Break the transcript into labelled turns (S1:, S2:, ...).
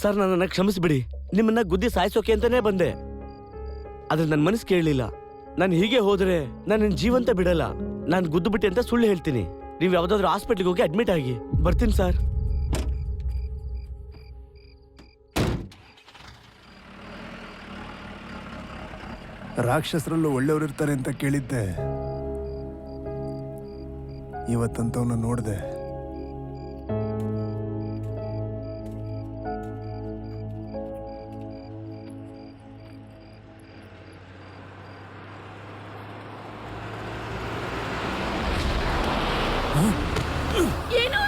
S1: Sir, ನನ್ನನ್ನು ಕ್ಷಮಿಸ್ಬಿಡಿ. ನಿಮ್ಮನ್ನ ಗುದ್ದಿ ಸಾಯಿಸೋಕೆ ಅಂತಾನೆ ಬಂದೆ. ಆದ್ರೆ ನನ್ನ ಮನಸ್ಸು ಕೇಳಲಿಲ್ಲ. ನಾನು ಹೀಗೆ ಹೋದ್ರೆ ನಾನು ಜೀವಂತ ಬಿಡಲ್ಲ. ನಾನು ಗುದ್ದು ಬಿಟ್ಟೆ ಅಂತ ಸುಳ್ಳು ಹೇಳ್ತೀನಿ. ನೀವು ಯಾವ್ದಾದ್ರು ಹಾಸ್ಪಿಟ್ಲಿಗೆ ಹೋಗಿ ಅಡ್ಮಿಟ್ ಆಗಿ. ಬರ್ತೀನಿ ಸರ್
S2: ರಾಕ್ಷಸರಲ್ಲೂ ಒಳ್ಳೆಯವರಿರ್ತಾರೆ ಅಂತ ಕೇಳಿದ್ದೆ. ಇವತ್ತಂತವನ್ನ ನೋಡಿದೆ.
S3: ಆ